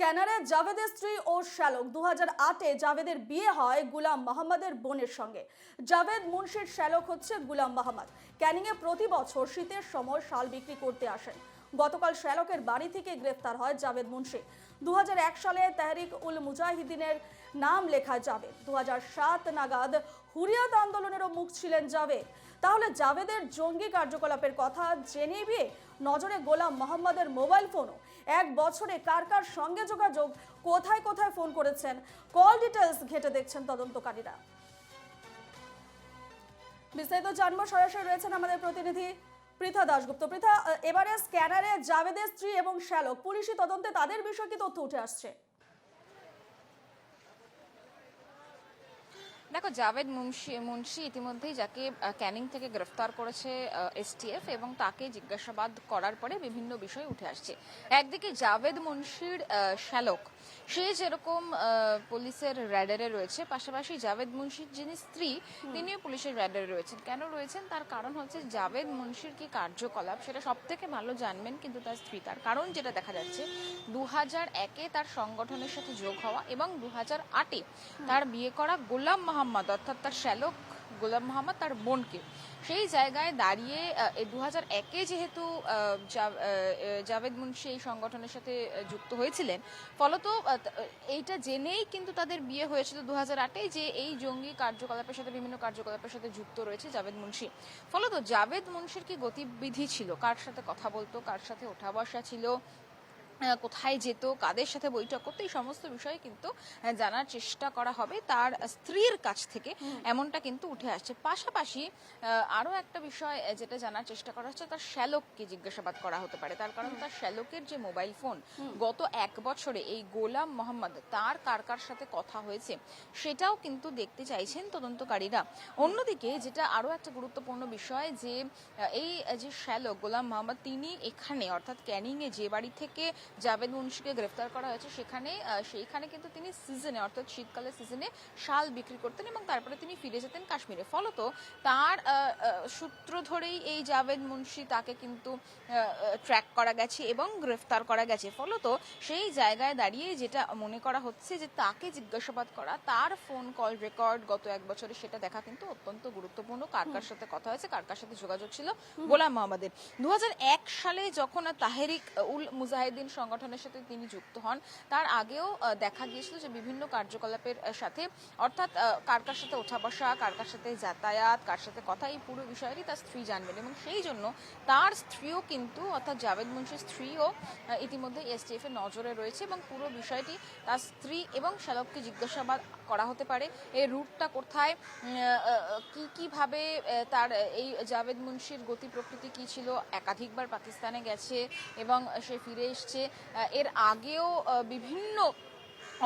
স্ক্যানারে জাভেদের স্ত্রী ও শ্যালক। দু আটে জাভেদের বিয়ে হয় গুলাম মোহাম্মদের বোনের সঙ্গে। জাভেদ মুন্সির শ্যালক হচ্ছে গুলাম মোহাম্মদ ক্যানিংয়ে প্রতি বছর শীতের সময় শাল বিক্রি করতে আসেন। গতকাল শ্যালকের বাড়ি থেকে গ্রেফতার হয় জাভেদ মুন্সি। দু হাজার এক সালে তেহরিক উল মুজাহিদিনের নাম লেখা জাভেদ। দু হাজার সাত নাগাদ হুরিয়াত আন্দোলনেরও মুখ ছিলেন জাভেদ। তাহলে জাভেদের জঙ্গি কার্যকলাপের কথা জেনে বিয়ে নজরে গোলাম মোহাম্মদের মোবাইল ফোনও। এক বছরে কার কার সঙ্গে যোগাযোগ, কোথায় কোথায় ফোন করেছেন, কল ডিটেলস ঘেটে দেখছেন তদন্তকারীরা। বিস্তারিত জানব, সরাসরি রয়েছেন আমাদের প্রতিনিধি পৃথা দাশগুপ্ত। পৃথা, এবারে স্ক্যানারে জাভেদের স্ত্রী এবং শ্যালক, পুলিশি তদন্তে তাদের বিষয়ে কি তথ্য উঠে আসছে? দেখো জাভেদ মুন্সি মুন্সি ইতিমধ্যেই যাকে ক্যানিং থেকে গ্রেফতার করেছে এসটিএফ এবং তাকে জিজ্ঞাসাবাদ করার পরে বিভিন্ন বিষয় উঠে আসছে। একদিকে জাভেদ মুন্সির শ্যালক সে যেরকম পুলিশের র্যাডারে রয়েছে পাশাপাশি জাভেদ মুন্সির যিনি স্ত্রী তিনিও পুলিশের র্যাডারে রয়েছেন। কেন রয়েছেন? তার কারণ হচ্ছে জাভেদ মুন্সির কি কার্যকলাপ সেটা সব থেকে ভালো জানবেন কিন্তু তার স্ত্রী। তার কারণ যেটা দেখা যাচ্ছে দু হাজার একে তার সংগঠনের সাথে যোগ হওয়া এবং দু হাজার আটে তার বিয়ে করা গোলাম মোহাম্মদ, অর্থাৎ তার শ্যালক গোলাম মোহাম্মদ, তার বোনকে। সেই জায়গায় দাঁড়িয়ে দু হাজার একে যেহেতু জাভেদ মুন্সি এই সংগঠনের সাথে যুক্ত হয়েছিলেন, ফলত এইটা জেনেই কিন্তু তাদের বিয়ে হয়েছিল দু হাজার আটে, যে এই জঙ্গি কার্যকলাপের সাথে, বিভিন্ন কার্যকলাপের সাথে যুক্ত রয়েছে জাভেদ মুন্সি। ফলত, জাভেদ মুন্সির কি গতিবিধি ছিল? কার সাথে কথা বলতো? কার সাথে ওঠা বসা ছিল? কোথায় যেত কাদের সাথে বৈঠক করতো এই সমস্ত বিষয়ে কিন্তু জানার চেষ্টা করা হবে। তার স্ত্রীর কাছ থেকে এমনটা কিন্তু উঠে আসছে। পাশাপাশি আহ, আরও একটা বিষয় যেটা জানার চেষ্টা করা হচ্ছে তার শ্যালককে জিজ্ঞাসাবাদ করা হতে পারে। তার কারণ তার শ্যালকের যে মোবাইল ফোন গত এক বছরে এই গোলাম মোহাম্মদ তার কার কার সাথে কথা হয়েছে সেটাও কিন্তু দেখতে চাইছেন তদন্তকারীরা। অন্যদিকে যেটা আরও একটা গুরুত্বপূর্ণ বিষয় যে এই যে শ্যালক গোলাম মোহাম্মদ তিনি এখানে অর্থাৎ ক্যানিংয়ে যে বাড়ি থেকে জাভেদ মুন্সিকে গ্রেফতার করা হয়েছে। সেখানে সেইখানে কিন্তু তিনি সিজনে অর্থাৎ শীতকালের সিজনে শাল বিক্রি করতেন এবং তারপরে তিনি ফিরে যেতেন কাশ্মীরে। ফলত তার সূত্র ধরেই এই জাভেদ মুন্সি তাকে কিন্তু ট্র্যাক করা গেছে এবং গ্রেফতার করা গেছে। ফলত সেই জায়গায় দাঁড়িয়ে যেটা মনে করা হচ্ছে যে তাকে জিজ্ঞাসাবাদ করা তার ফোন কল রেকর্ড গত এক বছরে সেটা দেখা কিন্তু অত্যন্ত গুরুত্বপূর্ণ। কার কার সাথে কথা হয়েছে কার কার সাথে যোগাযোগ ছিল? গোলাম মোহাম্মদের। দু সালে যখন তাহেরিক উল মুজাহিদিন সংগঠনের সাথে তিনি যুক্ত হন। তার আগেও দেখা গিয়েছিল যে বিভিন্ন কার্যকলাপের সাথে অর্থাৎ কার কার সাথে ওঠা বসা, কার কার সাথে যাতায়াত, কার সাথে কথা, এই পুরো বিষয়টি তার স্ত্রী জানবেন এবং সেই জন্য তার স্ত্রীও কিন্তু, অর্থাৎ জাভেদ মুন্সির স্ত্রীও ইতিমধ্যে এসটিএফ এর নজরে রয়েছে এবং পুরো বিষয়টি তার স্ত্রী এবং শ্যালককে জিজ্ঞাসাবাদ করা হতে পারে। এই রুটটা কোথায়? কি, কীভাবে তার, এই জাভেদ মুন্সির গতি প্রকৃতি কি ছিল? একাধিকবার পাকিস্তানে গেছে এবং সে ফিরে এসছে। এর আগেও বিভিন্ন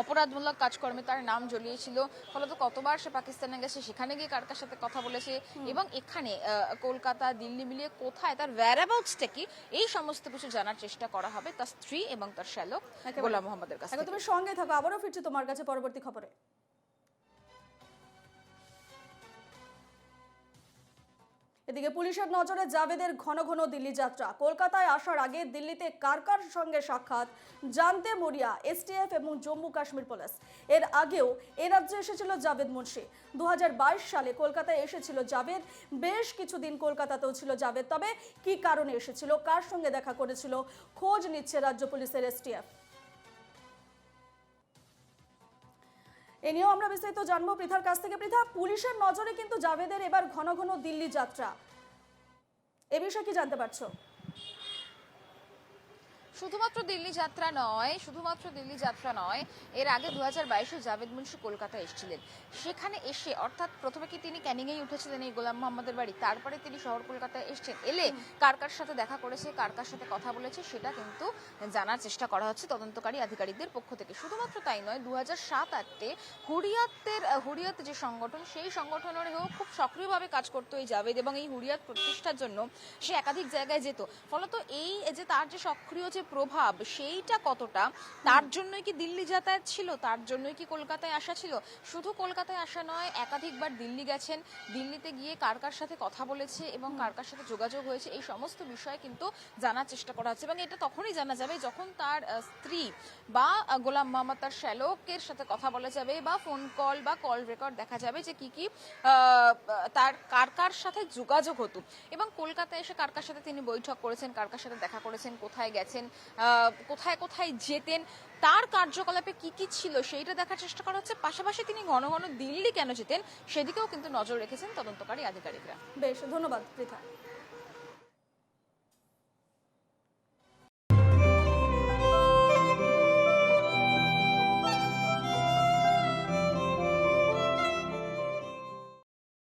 অপরাধমূলক কাজকর্মে তার নাম জ্বলিয়েছিল ফলত কতবার সে পাকিস্তানে গেছে সেখানে গিয়ে কার কার সাথে কথা বলেছে এবং এখানে কলকাতা দিল্লি মিলিয়ে কোথায় তার whereabouts-টা কি এই সমস্ত কিছু জানার চেষ্টা করা হবে তার স্ত্রী এবং তার শ্যালক গোলাম মোহাম্মদের কাছে তুমি সঙ্গে থাকো আবারও ফিরছি তোমার কাছে পরবর্তী খবরে। এদিকে পুলিশের নজরে জাভেদের ঘন ঘন দিল্লি যাত্রা। কলকাতায় আসার আগে দিল্লিতে কার কার সঙ্গে সাক্ষাৎ? জানতে মরিয়া, এসটিএফ এবং জম্মু কাশ্মীর পুলিশ। এর আগেও এ রাজ্যে এসেছিল জাভেদ মুন্সি। দু হাজার বাইশ সালে কলকাতায় এসেছিল জাভেদ। বেশ কিছুদিন কলকাতাতেও ছিল জাভেদ। তবে কি কারণে এসেছিল, কার সঙ্গে দেখা করেছিল, খোঁজ নিচ্ছে রাজ্য পুলিশের এসটিএফ। এ নিয়েও আমরা বিস্তারিত জানব পৃথার কাছ থেকে। পৃথা, পুলিশের নজরে কিন্তু জাভেদের এবার ঘন ঘন দিল্লি যাত্রা। এ বিষয়ে কি জানতে পারছ? শুধুমাত্র দিল্লি যাত্রা নয়, শুধুমাত্র দিল্লি যাত্রা নয়, এর আগে দু হাজার বাইশে জাভেদ মুন্সি কলকাতায় এসেছিলেন। সেখানে এসে, অর্থাৎ প্রথমে কি তিনি ক্যানিংয়েই উঠেছিলেন এই গোলাম মোহাম্মদের বাড়ি? তারপরে তিনি শহর কলকাতায় এসেছেন। এলে কার কার সাথে দেখা করেছে, কার কার সাথে কথা বলেছে, সেটা কিন্তু জানার চেষ্টা করা হচ্ছে তদন্তকারী আধিকারিকদের পক্ষ থেকে। শুধুমাত্র তাই নয় দু হাজার সাত আটে হুরিয়াতের, হুরিয়াত যে সংগঠন, সেই সংগঠনেরও খুব সক্রিয়ভাবে কাজ করতো এই জাভেদ এবং এই হুরিয়াত প্রতিষ্ঠার জন্য সে একাধিক জায়গায় যেত। ফলত এই যে তার যে সক্রিয় যে প্রভাব সেইটা কতটা? তার জন্যই কি দিল্লি যাতায়াত ছিল? তার জন্যই কি কলকাতায় আসা ছিল? শুধু কলকাতায় আসা নয়, একাধিকবার দিল্লি গেছেন। দিল্লিতে গিয়ে কার কার সাথে কথা বলেছে এবং কার কার সাথে যোগাযোগ হয়েছে, এই সমস্ত বিষয়ে কিন্তু জানার চেষ্টা করা হচ্ছে। এবং এটা তখনই জানা যাবে যখন তার স্ত্রী বা গোলাম মোহাম্মদ তার শ্যালকের সাথে কথা বলা যাবে বা ফোন কল বা কল রেকর্ড দেখা যাবে যে কি কি তার কার কার সাথে যোগাযোগ হতো। এবং কলকাতায় এসে কার কার সাথে তিনি বৈঠক করেছেন, কার কার সাথে দেখা করেছেন, কোথায় গেছেন কোথায় কোথায় যেতেন, তার কার্যকলাপে কি কি ছিল সেইটা দেখার চেষ্টা করা হচ্ছে। পাশাপাশি তিনি ঘন ঘন দিল্লি কেন যেতেন, সেদিকেও কিন্তু নজর রেখেছেন তদন্তকারী আধিকারিকরা। বেশ, ধন্যবাদ, পৃথা।